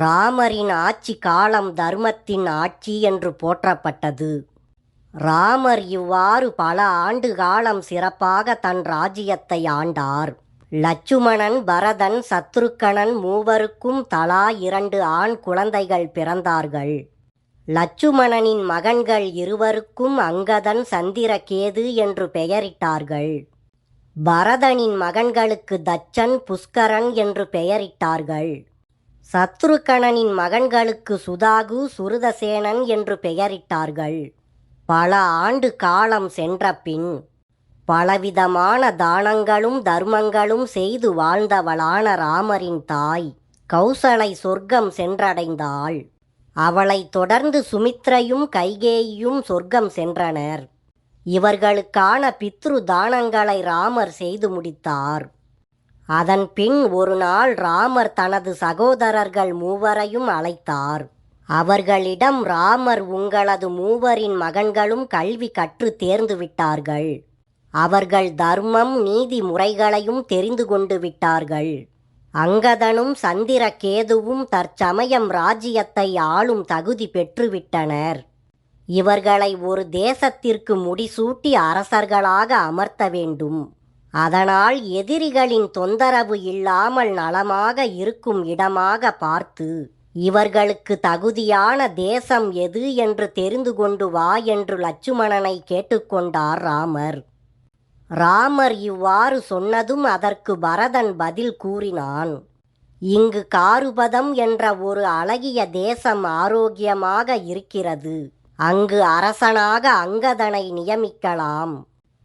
ராமரின் ஆட்சி காலம் தர்மத்தின் ஆட்சி என்று போற்றப்பட்டது. ராமர் இவ்வாறு பல ஆண்டு காலம் சிறப்பாக தன் ராஜ்யத்தை ஆண்டார். லட்சுமணன் பரதன் சத்ருக்கணன் மூவருக்கும் தலா இரண்டு ஆண் குழந்தைகள் பிறந்தார்கள். லட்சுமணனின் மகன்கள் இருவருக்கும் அங்கதன் சந்திரகேது என்று பெயரிட்டார்கள். பரதனின் மகன்களுக்கு தச்சன் புஷ்கரன் என்று பெயரிட்டார்கள். சத்ருகணனின் மகன்களுக்கு சுதாகு சுருதசேனன் என்று பெயரிட்டார்கள். பல ஆண்டு காலம் சென்ற பின் பலவிதமான தானங்களும் தர்மங்களும் செய்து வாழ்ந்தவளான ராமரின் தாய் கௌசலை சொர்க்கம் சென்றடைந்தாள். அவளைத் தொடர்ந்து சுமித்ரையும் கைகேயும் சொர்க்கம் சென்றனர். இவர்களுக்கான பித்ரு தானங்களை ராமர் செய்து முடித்தார். அதன்பின் ஒரு நாள் ராமர் தனது சகோதரர்கள் மூவரையும் அழைத்தார். அவர்களிடம் ராமர் உங்களது மூவரின் மகன்களும் கல்வி கற்று தேர்ந்து விட்டார்கள். அவர்கள் தர்மம் நீதி முறைகளையும் தெரிந்து கொண்டு விட்டார்கள். அங்கதனும் சந்திரகேதுவும் தற்சமயம் ராஜ்யத்தை ஆளும் தகுதி பெற்றுவிட்டனர். இவர்களை ஒரு தேசத்திற்கு முடிசூட்டி அரசர்களாக அமர்த்த வேண்டும். அதனால் எதிரிகளின் தொந்தரவு இல்லாமல் நலமாக இருக்கும் இடமாக பார்த்து இவர்களுக்கு தகுதியான தேசம் எது என்று தெரிந்து கொண்டு வா என்று லட்சுமணனை கேட்டுக்கொண்டார் ராமர். ராமர் இவ்வாறு சொன்னதும் அதற்கு பரதன் பதில் கூறினான் இங்கு காருபதம் என்ற ஒரு அழகிய தேசம் ஆரோக்கியமாக இருக்கிறது. அங்கு அரசனாக அங்கதனை நியமிக்கலாம்.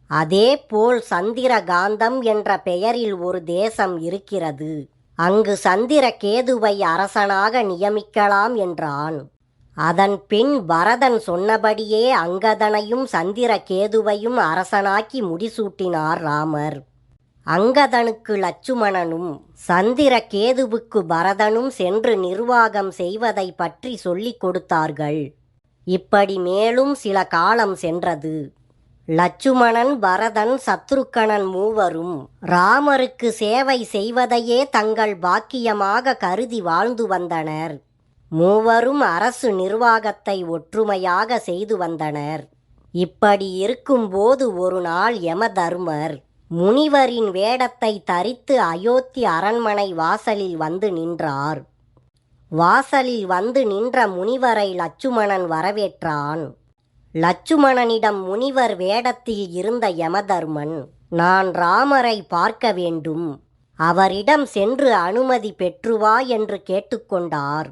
அதேபோல் சந்திரகாந்தம் என்ற பெயரில் ஒரு தேசம் இருக்கிறது. அங்கு சந்திரகேதுவை அரசனாக நியமிக்கலாம் என்றான். அதன் பின் பரதன் சொன்னபடியே அங்கதனையும் சந்திரகேதுவையும் அரசனாக்கி முடிசூட்டினார் ராமர். அங்கதனுக்கு லட்சுமணனும் சந்திரகேதுவுக்கு பரதனும் சென்று நிர்வாகம் செய்வதை பற்றி சொல்லிக் கொடுத்தார்கள். இப்படி மேலும் சில காலம் சென்றது. லட்சுமணன் பரதன் சத்ருக்கணன் மூவரும் ராமருக்கு சேவை செய்வதையே தங்கள் பாக்கியமாக கருதி வாழ்ந்து வந்தனர். மூவரும் அரசு நிர்வாகத்தை ஒற்றுமையாக செய்து வந்தனர். இப்படி இருக்கும்போது ஒரு நாள் யமதர்மர் முனிவரின் வேடத்தை தரித்து அயோத்தி அரண்மனை வாசலில் வந்து நின்றார். வாசலில் வந்து நின்ற முனிவரை லட்சுமணன் வரவேற்றான். லட்சுமணனிடம் முனிவர் வேடத்தில் இருந்த யமதர்மன் நான் ராமரை பார்க்க வேண்டும். அவரிடம் சென்று அனுமதி பெற்றுவா என்று கேட்டுக்கொண்டார்.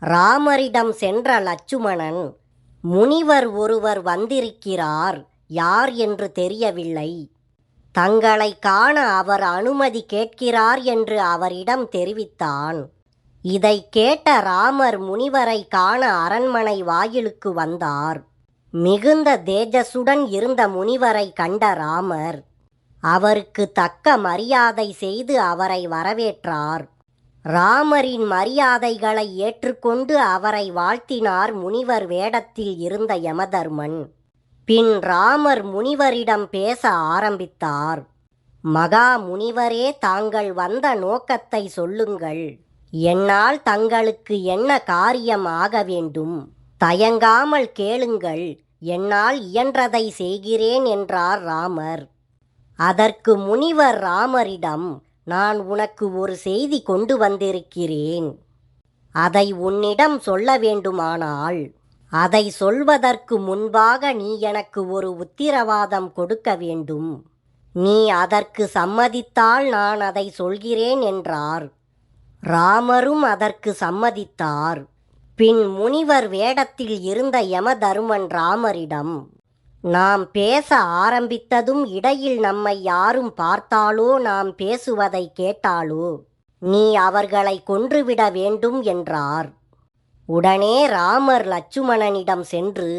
ராமரிடம் சென்ற லட்சுமணன் முனிவர் ஒருவர் வந்திருக்கிறார். யார் என்று தெரியவில்லை. தங்களை காண அவர் அனுமதி கேட்கிறார் என்று அவரிடம் தெரிவித்தான். இதை கேட்ட ராமர் முனிவரை காண அரண்மனை வாயிலுக்கு வந்தார். மிகுந்த தேஜசுடன் இருந்த முனிவரை கண்ட ராமர் அவருக்கு தக்க மரியாதை செய்து அவரை வரவேற்றார். ராமரின் மரியாதைகளை ஏற்றுக்கொண்டு அவரை வாழ்த்தினார் முனிவர் வேடத்தில் இருந்த யமதர்மன். பின் ராமர் முனிவரிடம் பேச ஆரம்பித்தார். மகா முனிவரே தாங்கள் வந்த நோக்கத்தை சொல்லுங்கள். என்னால் தங்களுக்கு என்ன காரியம் ஆக வேண்டும்? தயங்காமல் கேளுங்கள் என்னால் இயன்றதை செய்கிறேன் என்றார் ராமர். அதற்கு முனிவர் ராமரிடம் நான் உனக்கு ஒரு செய்தி கொண்டு வந்திருக்கிறேன். அதை உன்னிடம் சொல்ல வேண்டுமானால் அதை சொல்வதற்கு முன்பாக நீ எனக்கு ஒரு உத்திரவாதம் கொடுக்க வேண்டும். நீ அதற்கு சம்மதித்தால் நான் அதை சொல்கிறேன் என்றார். ராமரும் அதற்கு சம்மதித்தார். பின் முனிவர் வேடத்தில் இருந்த யமதருமன் ராமரிடம் நாம் பேச ஆரம்பித்ததும் இடையில் நம்மை யாரும் பார்த்தாலோ நாம் பேசுவதை கேட்டாலோ நீ அவர்களை கொன்றுவிட வேண்டும் என்றார். உடனே ராமர் லட்சுமணனிடம் சென்று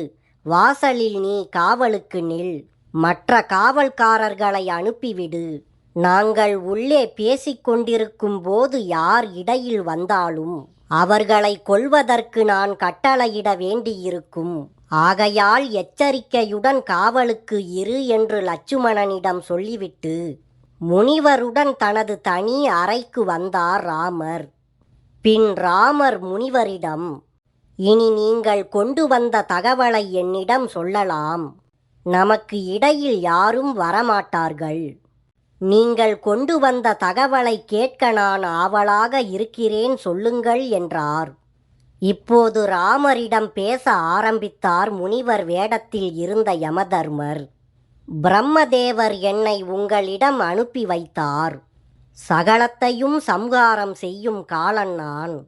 வாசலில் நீ காவலுக்கு நில் மற்ற காவல்காரர்களை அனுப்பிவிடு. நாங்கள் உள்ளே பேசிக் கொண்டிருக்கும் போது யார் இடையில் வந்தாலும் அவர்களை கொல்வதற்கு நான் கட்டளையிட வேண்டியிருக்கும். ஆகையால் எச்சரிக்கையுடன் காவலுக்கு இரு என்று லட்சுமணனிடம் சொல்லிவிட்டு முனிவருடன் தனது தனி அறைக்கு வந்தார் ராமர். பின் ராமர் முனிவரிடம் இனி நீங்கள் கொண்டு வந்த தகவலை என்னிடம் சொல்லலாம். நமக்கு இடையில் யாரும் வரமாட்டார்கள். நீங்கள் கொண்டு வந்த தகவலை கேட்க நான் ஆவலாக இருக்கிறேன் சொல்லுங்கள் என்றார். இப்போது ராமரிடம் பேச ஆரம்பித்தார் முனிவர் வேடத்தில் இருந்த யமதர்மர். பிரம்மதேவர் என்னை உங்களிடம் அனுப்பி வைத்தார். சகலத்தையும் சம்ஹாரம் செய்யும் காலன் நான்.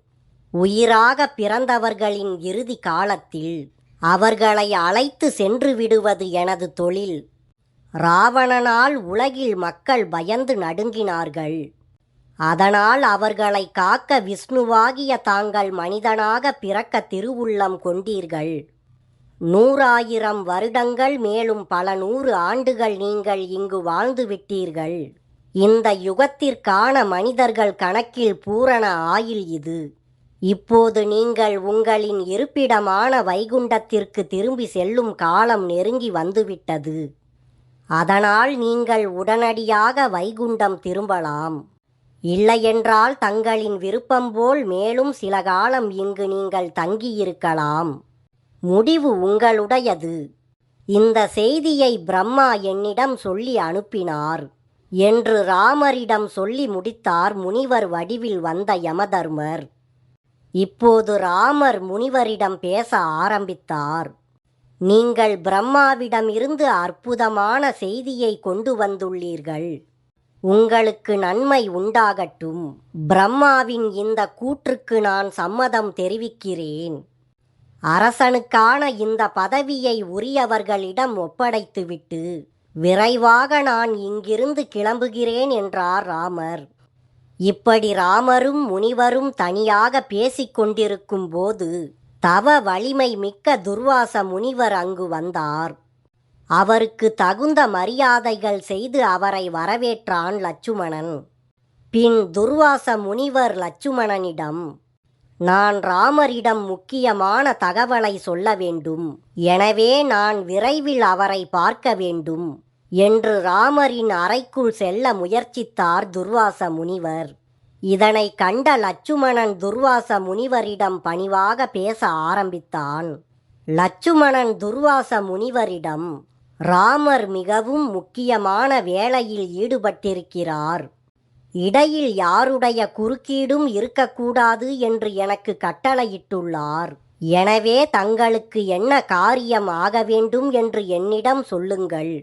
உயிராக பிறந்தவர்களின் இறுதி காலத்தில் அவர்களை அழைத்து சென்று விடுவது எனது தொழில். ராவணனால் உலகில் மக்கள் பயந்து நடுங்கினார்கள். அதனால் அவர்களை காக்க விஷ்ணுவாகிய தாங்கள் மனிதனாக பிறக்க திருவுள்ளம் கொண்டீர்கள். நூறாயிரம் வருடங்கள் மேலும் பல நூறு ஆண்டுகள் நீங்கள் இங்கு வாழ்ந்து விட்டீர்கள். இந்த யுகத்திற்கான மனிதர்கள் கணக்கில் பூரண ஆயில் இது. இப்போது நீங்கள் உங்களின் இருப்பிடமான வைகுண்டத்திற்கு திரும்பி செல்லும் காலம் நெருங்கி வந்துவிட்டது. அதனால் நீங்கள் உடனடியாக வைகுண்டம் திரும்பலாம். இல்லையென்றால் தங்களின் விருப்பம் போல் மேலும் சில காலம் இங்கு நீங்கள் தங்கியிருக்கலாம். முடிவு உங்களுடையது. இந்த செய்தியை பிரம்மா என்னிடம் சொல்லி அனுப்பினார். என்று ராமரிடம் சொல்லி முடித்தார் முனிவர் வடிவில் வந்த யமதர்மர். இப்போது ராமர் முனிவரிடம் பேச ஆரம்பித்தார். நீங்கள் பிரம்மாவிடம் இருந்து அற்புதமான செய்தியை கொண்டு வந்துள்ளீர்கள். உங்களுக்கு நன்மை உண்டாகட்டும். பிரம்மாவின் இந்த கூற்றுக்கு நான் சம்மதம் தெரிவிக்கிறேன். அரசனுக்கான இந்த பதவியை உரியவர்களிடம் ஒப்படைத்துவிட்டு விரைவாக நான் இங்கிருந்து கிளம்புகிறேன் என்றார் ராமர். இப்படி ராமரும் முனிவரும் தனியாக பேசிக் கொண்டிருக்கும் போது தவ வலிமை மிக்க துர்வாச முனிவர் அங்கு வந்தார். அவருக்கு தகுந்த மரியாதைகள் செய்து அவரை வரவேற்றான் லட்சுமணன். பின் துர்வாச முனிவர் லட்சுமணனிடம் நான் ராமரிடம் முக்கியமான தகவலை சொல்ல வேண்டும். எனவே நான் விரைவில் அவரை பார்க்க வேண்டும் என்று ராமரின் அறைக்குள் செல்ல முயற்சித்தார் துர்வாச முனிவர். இதனை கண்ட லட்சுமணன் துர்வாச முனிவரிடம் பணிவாக பேச ஆரம்பித்தான். லட்சுமணன் துர்வாச முனிவரிடம் ராமர் மிகவும் முக்கியமான வேலையில் ஈடுபட்டிருக்கிறார். இடையில் யாருடைய குறுக்கீடும் இருக்கக்கூடாது என்று எனக்கு கட்டளையிட்டுள்ளார். எனவே தங்களுக்கு என்ன காரியம் ஆக வேண்டும் என்று என்னிடம் சொல்லுங்கள்.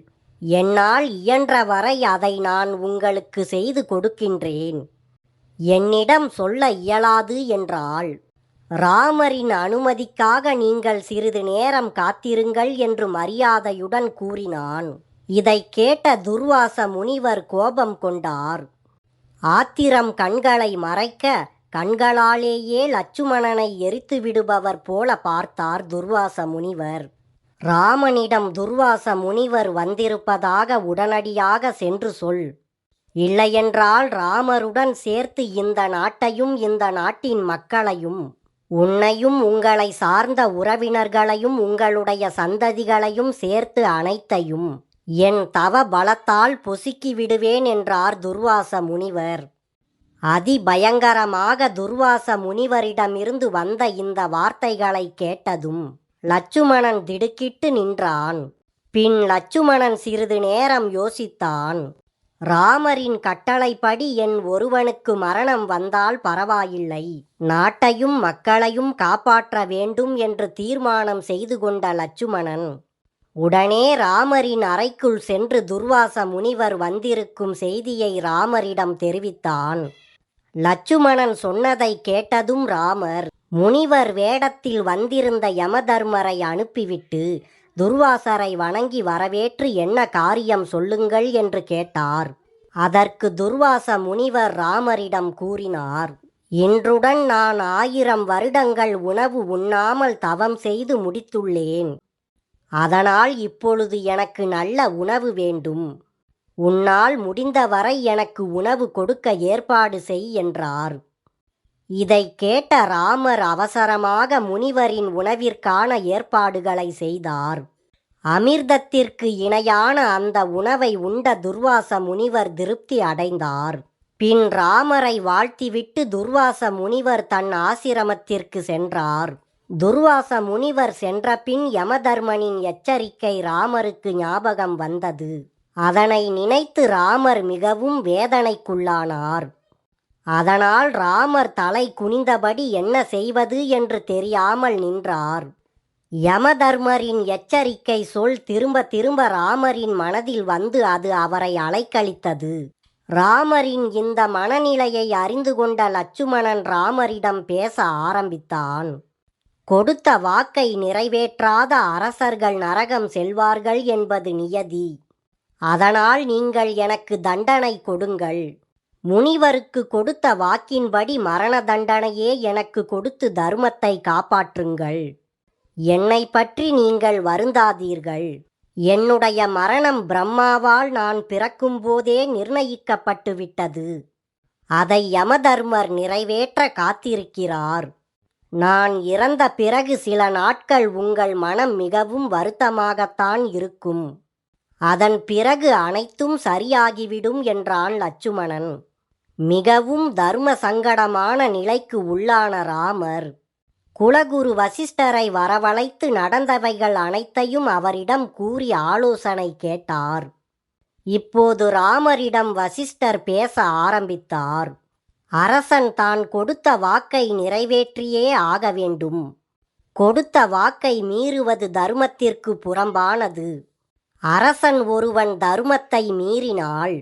என்னால் இயன்றவரை அதை நான் உங்களுக்கு செய்து கொடுக்கின்றேன். என்னிடம் சொல்ல இயலாது என்றாள். ராமரின் அனுமதிக்காக நீங்கள் சிறிது நேரம் காத்திருங்கள் என்று மரியாதையுடன் கூறினான். இதை கேட்ட துர்வாச முனிவர் கோபம் கொண்டார். ஆத்திரம் கண்களை மறைக்க கண்களாலேயே லட்சுமணனை எரித்து விடுபவர் போல பார்த்தார் துர்வாச முனிவர். ராமனிடம் துர்வாச முனிவர் வந்திருப்பதாக உடனடியாக சென்று சொல். இல்லையென்றால் ராமருடன் சேர்த்து இந்த நாட்டையும் இந்த நாட்டின் மக்களையும் உன்னையும் உங்களை சார்ந்த உறவினர்களையும் உங்களுடைய சந்ததிகளையும் சேர்த்து அனைத்தையும் என் தவ பலத்தால் பொசுக்கி விடுவேன் என்றார் துர்வாச முனிவர். அதிபயங்கரமாக துர்வாச முனிவரிடமிருந்து வந்த இந்த வார்த்தைகளை கேட்டதும் லட்சுமணன் திடுக்கிட்டு நின்றான். பின் லட்சுமணன் சிறிது நேரம் யோசித்தான். ராமரின் கட்டளைப்படி என் ஒருவனுக்கு மரணம் வந்தால் பரவாயில்லை. நாட்டையும் மக்களையும் காப்பாற்ற வேண்டும் என்று தீர்மானம் செய்து கொண்ட லட்சுமணன். உடனே ராமரின் அறைக்குள் சென்று துர்வாச முனிவர் வந்திருக்கும் செய்தியை ராமரிடம் தெரிவித்தான். லட்சுமணன் சொன்னதை கேட்டதும் ராமர் முனிவர் வேடத்தில் வந்திருந்த யமதர்மரை அனுப்பிவிட்டு துர்வாசரை வணங்கி வரவேற்று என்ன காரியம் சொல்லுங்கள் என்று கேட்டார். அதற்கு துர்வாச முனிவர் ராமரிடம் கூறினார் இன்றுடன் நான் ஆயிரம் வருடங்கள் உணவு உண்ணாமல் தவம் செய்து முடித்துள்ளேன். அதனால் இப்பொழுது எனக்கு நல்ல உணவு வேண்டும். உன்னால் முடிந்தவரை எனக்கு உணவு கொடுக்க ஏற்பாடு செய் என்றார். இதை கேட்ட ராமர் அவசரமாக முனிவரின் உணவிற்கான ஏற்பாடுகளை செய்தார். அமிர்தத்திற்கு இணையான அந்த உணவை உண்ட துர்வாச முனிவர் திருப்தி அடைந்தார். பின் ராமரை வாழ்த்திவிட்டு துர்வாச முனிவர் தன் ஆசிரமத்திற்கு சென்றார். துர்வாச முனிவர் சென்றபின் யமதர்மனின் எச்சரிக்கை ராமருக்கு ஞாபகம் வந்தது. அதனை நினைத்து ராமர் மிகவும் வேதனைக்குள்ளானார். அதனால் ராமர் தலை குனிந்தபடி என்ன செய்வது என்று தெரியாமல் நின்றார். யமதர்மரின் எச்சரிக்கை சொல் திரும்ப திரும்ப ராமரின் மனதில் வந்து அது அவரை அலைக்கழித்தது. ராமரின் இந்த மனநிலையை அறிந்து கொண்ட லட்சுமணன் ராமரிடம் பேச ஆரம்பித்தான். கொடுத்த வாக்கை நிறைவேற்றாத அரசர்கள் நரகம் செல்வார்கள் என்பது நியதி. அதனால் நீங்கள் எனக்கு தண்டனை கொடுங்கள். முனிவருக்கு கொடுத்த வாக்கின்படி மரண தண்டனையே எனக்கு கொடுத்து தர்மத்தை காப்பாற்றுங்கள். என்னை பற்றி நீங்கள் வருந்தாதீர்கள். என்னுடைய மரணம் பிரம்மாவால் நான் பிறக்கும்போதே நிர்ணயிக்கப்பட்டு விட்டது. அதை யமதர்மர் நிறைவேற்ற காத்திருக்கிறார். நான் இறந்த பிறகு சில நாட்கள் உங்கள் மனம் மிகவும் வருத்தமாகத்தான் இருக்கும். அதன் பிறகு அனைத்தும் சரியாகிவிடும் என்றான் லட்சுமணன். மிகவும் தர்ம சங்கடமான நிலைக்கு உள்ளான ராமர் குலகுரு வசிஷ்டரை வரவழைத்து நடந்தவைகள் அனைத்தையும் அவரிடம் கூறி ஆலோசனை கேட்டார். இப்போது ராமரிடம் வசிஷ்டர் பேச ஆரம்பித்தார். அரசன் தான் கொடுத்த வாக்கை நிறைவேற்றியே ஆக வேண்டும். கொடுத்த வாக்கை மீறுவது தர்மத்திற்கு புறம்பானது. அரசன் ஒருவன் தர்மத்தை மீறினால்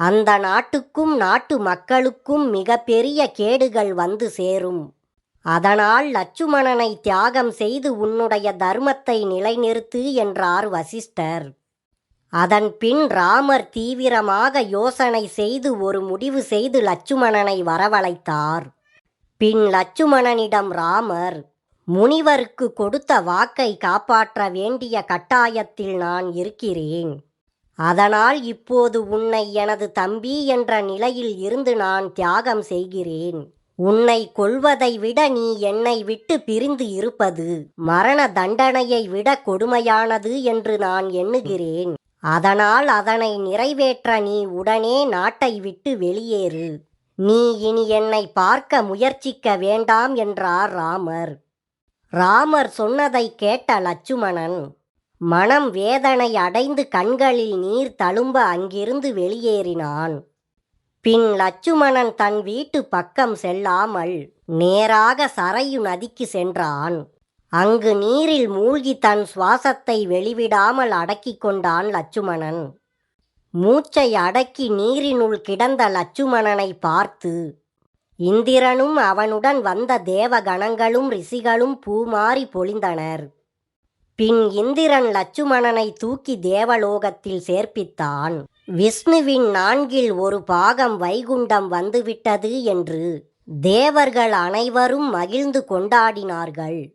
அந்த நாட்டுக்கும் நாட்டு மக்களுக்கும் மிகப்பெரிய கேடுகள் வந்து சேரும். அதனால் லட்சுமணனை தியாகம் செய்து உன்னுடைய தர்மத்தை நிலைநிறுத்து என்றார் வசிஷ்டர். அதன் பின் ராமர் தீவிரமாக யோசனை செய்து ஒரு முடிவு செய்து லட்சுமணனை வரவழைத்தார். பின் லட்சுமணனிடம் ராமர் முனிவருக்கு கொடுத்த வாக்கை காப்பாற்ற வேண்டிய கட்டாயத்தில் நான் இருக்கிறேன். அதனால் இப்போது உன்னை எனது தம்பி என்ற நிலையில் இருந்து நான் தியாகம் செய்கிறேன். உன்னை கொல்வதை விட நீ என்னை விட்டு பிரிந்து இருப்பது மரண தண்டனையை விட கொடுமையானது என்று நான் எண்ணுகிறேன். அதனால் அதனை நிறைவேற்ற நீ உடனே நாட்டை விட்டு வெளியேறு. நீ இனி என்னை பார்க்க முயற்சிக்க வேண்டாம் என்றார் ராமர். ராமர் சொன்னதை கேட்ட லட்சுமணன் மனம் வேதனை அடைந்து கண்களில் நீர் தழும்ப அங்கிருந்து வெளியேறினான். பின் லட்சுமணன் தன் வீட்டு பக்கம் செல்லாமல் நேராக சரையு நதிக்கு சென்றான். அங்கு நீரில் மூழ்கி தன் சுவாசத்தை வெளிவிடாமல் அடக்கிக் கொண்டான் லட்சுமணன். மூச்சை அடக்கி நீரினுள் கிடந்த லட்சுமணனை பார்த்து இந்திரனும் அவனுடன் வந்த தேவகணங்களும் ரிஷிகளும் பூமாறி பொழிந்தனர். பின் இந்திரன் லட்சுமணனை தூக்கி தேவலோகத்தில் சேர்ப்பித்தான். விஷ்ணுவின் நான்கில் ஒரு பாகம் வைகுண்டம் வந்துவிட்டது என்று தேவர்கள் அனைவரும் மகிழ்ந்து கொண்டாடினார்கள்.